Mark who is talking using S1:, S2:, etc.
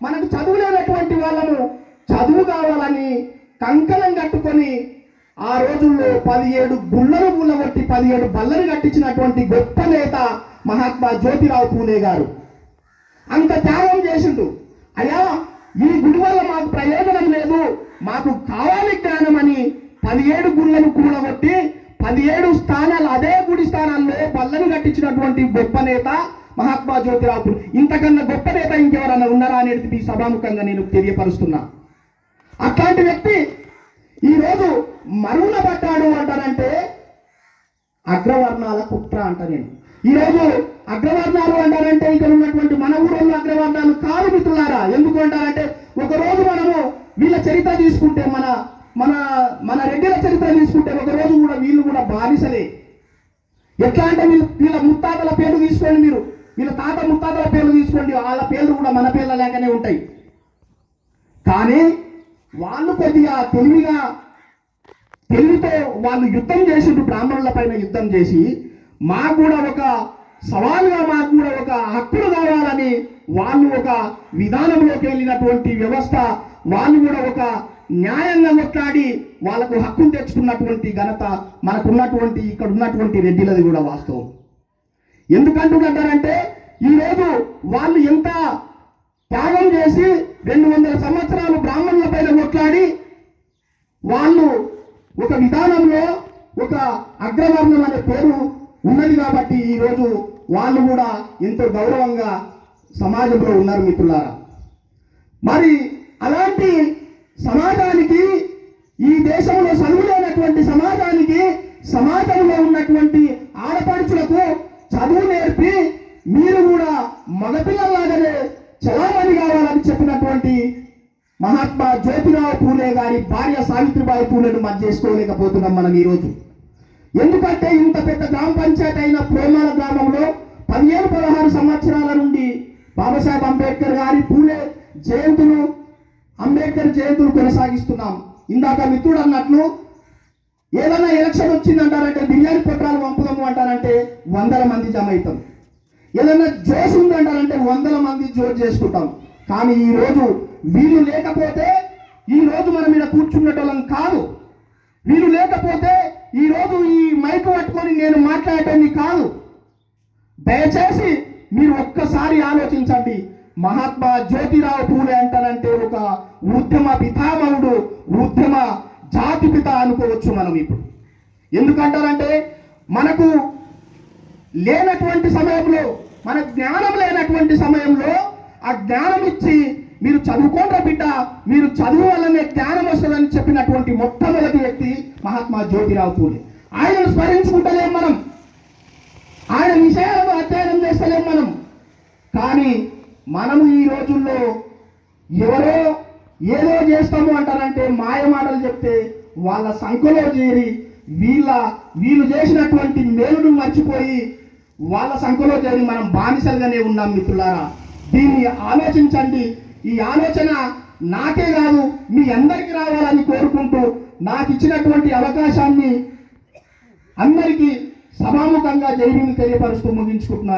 S1: మనకు చదువు లేనటువంటి వాళ్ళము చదువు కావాలని కంకణం కట్టుకొని ఆ రోజుల్లో పదిహేడు గుళ్ళను గుల్లగొట్టి పదిహేడు బల్లలు కట్టించినటువంటి గొప్ప నేత మహాత్మా జ్యోతిరావు పూలే గారు. అంత త్యాగం చేసిండు. అయ్యా ఈ గుడి వల్ల మాకు ప్రయోజనం లేదు మాకు కావాలి జ్ఞానం అని పదిహేడు గుళ్ళను కూడగొట్టి పదిహేడు స్థానాలు అదే గుడి స్థానాల్లో బల్లను కట్టించినటువంటి గొప్ప నేత మహాత్మా జ్యోతిరావు పూలే ఇంతకన్నా గొప్ప నేత ఇంకెవరన్నా ఉన్నారా అనేది మీ సభాముఖంగా నేను తెలియపరుస్తున్నా. అట్లాంటి వ్యక్తి ఈరోజు మరుగున పడ్డాడు అంటారంటే అగ్రవర్ణాల కుట్ర అంట నేను. ఈరోజు అగ్రవర్ణాలు అంటారంటే ఇక్కడ ఉన్నటువంటి మన ఊళ్ళో అగ్రవర్ణాలు కాదు మిత్రులారా? ఎందుకు అంటారంటే ఒక రోజు మనము వీళ్ళ చరిత్ర తీసుకుంటే మన మన మన రెడ్డిల చరిత్ర తీసుకుంటే ఒక రోజు కూడా వీళ్ళు కూడా బానిసలే. ఎట్లా అంటే వీళ్ళు వీళ్ళ ముత్తాతల పేరు తీసుకోండి మీరు. వీళ్ళ తాత ముత్తాతల పేర్లు తీసుకోండి. వాళ్ళ పేర్లు కూడా మన పేర్ల లేకనే ఉంటాయి. కానీ వాళ్ళు కొద్దిగా తెలివిగా తెలివితో వాళ్ళు యుద్ధం చేసిండు బ్రాహ్మణుల పైన యుద్ధం చేసి మాకు కూడా ఒక సవాలుగా మాకు కూడా ఒక హక్కులు కావాలని వాళ్ళు ఒక విధానంలోకి వెళ్ళినటువంటి వ్యవస్థ వాళ్ళు కూడా ఒక న్యాయంగా కొట్లాడి వాళ్ళకు హక్కును తెచ్చుకున్నటువంటి ఘనత మనకున్నటువంటి ఇక్కడ ఉన్నటువంటి రెడ్డిలది కూడా వాస్తవం. ఎందుకంటున్నారంటే ఈరోజు వాళ్ళు ఎంత త్యాగం చేసి రెండు వందల సంవత్సరాలు బ్రాహ్మణుల పైన కొట్లాడి వాళ్ళు ఒక విధానంలో ఒక అగ్రవర్ణం అనే పేరు ఉన్నది కాబట్టి ఈరోజు వాళ్ళు కూడా ఎంతో గౌరవంగా సమాజంలో ఉన్నారు మిత్రులారా. మరి అలాంటి సమాజానికి ఈ దేశంలో చదువు లేనటువంటి సమాజానికి సమాజంలో ఉన్నటువంటి ఆడపడుచులకు చదువు నేర్పి మీరు కూడా మగపిల్లలాగానే చలామణి కావాలని చెప్పినటువంటి మహాత్మా జ్యోతిరావు పూలే గారి భార్య సావిత్రిబాయి పూలేను మనం చేసుకోలేకపోతున్నాం మనం ఈరోజు. ఎందుకంటే ఇంత పెద్ద గ్రామ పంచాయతీ అయిన ప్రేమాల గ్రామంలో పదిహేను పదహారు సంవత్సరాల నుండి బాబాసాహెబ్ అంబేద్కర్ గారి పూలే జయంతులు అంబేద్కర్ జయంతులు కొనసాగిస్తున్నాం. ఇందాక మిత్రుడు అన్నట్లు ఏదైనా ఎలక్షన్ వచ్చిందంటారంటే బిర్యానీ పత్రాలు పంపుదాము అంటారంటే వందల మంది జమ అవుతాం. ఏదైనా జోష్ ఉందంటారంటే వందల మంది జోరు చేసుకుంటాం. కానీ ఈ రోజు వీళ్ళు లేకపోతే ఈ రోజు మనం ఇక్కడ కూర్చున్నటోళ్ళం కాదు. వీళ్ళు లేకపోతే ఈ రోజు ఈ మైక్ పట్టుకొని నేను మాట్లాడటాన్ని కాదు. దయచేసి మీరు ఒక్కసారి ఆలోచించండి. మహాత్మా జ్యోతిరావు పూలే అంటారంటే ఒక ఉద్యమ పితామహుడు ఉద్యమ జాతి పిత అనుకోవచ్చు మనం ఇప్పుడు. ఎందుకంటారంటే మనకు లేనటువంటి సమయంలో మన జ్ఞానం లేనటువంటి సమయంలో ఆ జ్ఞానం ఇచ్చి మీరు చదువుకోండి బిడ్డ మీరు చదువు వల్లనే జ్ఞానం వస్తుందని చెప్పినటువంటి మొట్టమొదటి వ్యక్తి మహాత్మా జ్యోతిరావు పూలే. ఆయనను స్మరించుకుంటలేం మనం. ఆయన విషయాలను అధ్యయనం చేస్తలేం మనం. కానీ మనము ఈ రోజుల్లో ఎవరో ఏదో చేస్తాము అంటారంటే మాయ మాటలు చెప్తే వాళ్ళ సంఖలో చేరి వీళ్ళ వీళ్ళు చేసినటువంటి మేలును మర్చిపోయి వాళ్ళ సంఖ్యలో చేరి మనం బానిసలుగానే ఉన్నాం మిత్రులారా. దీన్ని ఆలోచించండి. ఈ ఆలోచన నాకే కాదు మీ అందరికీ రావాలని కోరుకుంటూ నాకు ఇచ్చినటువంటి అవకాశాన్ని అందరికీ సభాముఖంగా జైలు తెలియపరుస్తూ ముగించుకుంటున్నారు